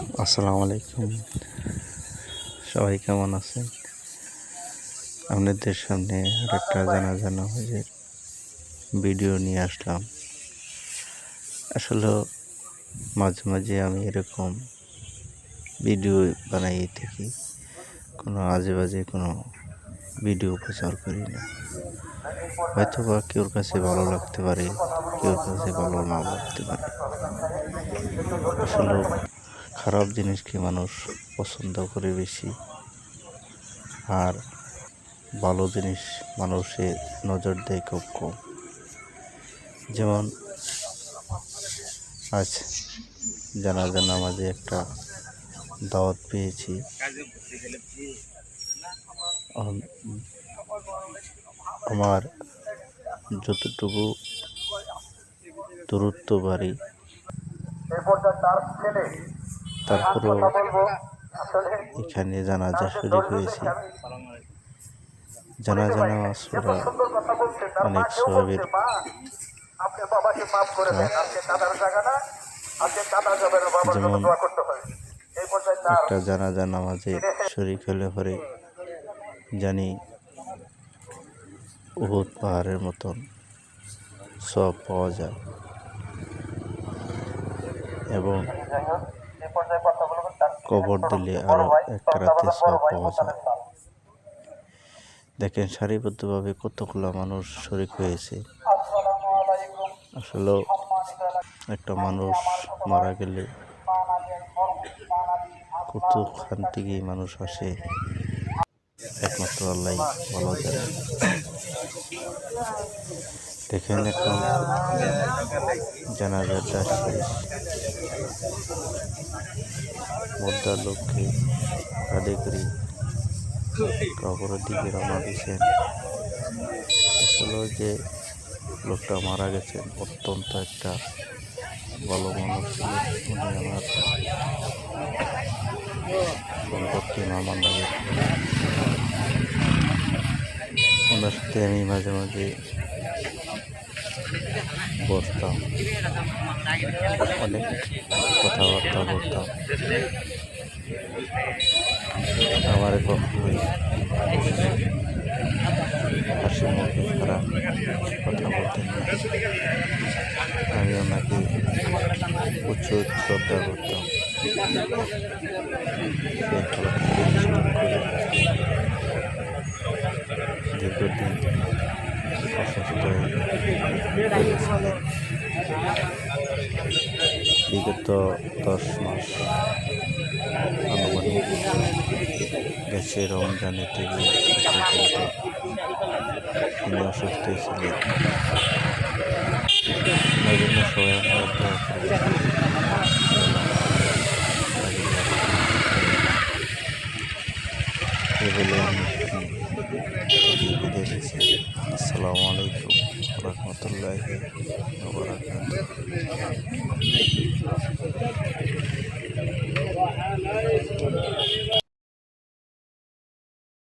আসসালামু আলাইকুম। সবাই কেমন আছেন? আপনাদের সামনে আরেকটা জানা জানা হয়ে ভিডিও নিয়ে আসলাম। আসলে মাঝে মাঝে আমি এরকম ভিডিও বানাই থাকি কোনো আজে বাজে কোনো ভিডিও প্রচার করি না। হয়তো বা কেউর কাছে ভালো লাগতে পারে, কেউর কাছে ভালো না লাগতে পারে। আসলে খারাপ জিনিসকে মানুষ পছন্দ করে বেশি। আর ভালো জিনিস মানুষের নজর দেয় খুব কম। যেমন আজ জানাজা নামাজে একটা দাওয়াত পেয়েছি। আমার যতটুকু দূরত্ব বাড়ি। তারপরেও এখানে জানাজা শরীর হয়েছি। জানাজা নামাজ পড়া অনেক সবের যেমন একটা জানাজা নামাজে শরিক হলে পরে জানি উহুদ পাহাড়ের মতন সব পাওয়া যায়। এবং কবর দিলে আরও এক রাতে সব পাওয়া যায় দেখেন সারিবদ্ধভাবে কতগুলো মানুষ শরিক হয়েছে। আসলে একটা মানুষ মারা গেলে কত খান থেকে মানুষ আসে? একমাত্র আল্লাহ ভালো জানে। দেখেন এখন জানাজাটা শেষ। মুদ্রার লোককে কাঁধে করি। কবরের দিকে রওনা দিয়েছেন। আসলে যে লোকটা মারা গেছেন, অত্যন্ত একটা ভালো মানুষ উনি আমার লাগে ওনার সাথে আমি মাঝে মাঝে বসতাম। অনেক কথাবার্তা বলতাম। আমার কখনোই হাসি মুখে খারাপ কথা বলতেন না। আমি ওনাকে প্রচুর শ্রদ্ধা করতাম। বিগত দশ মাস আনুমানিক গেছে পর্যন্ত তিনি অসুস্থ ছিলেন সবাই আসসালামু আলাইকুম। warahmatullahi wabarakatuh.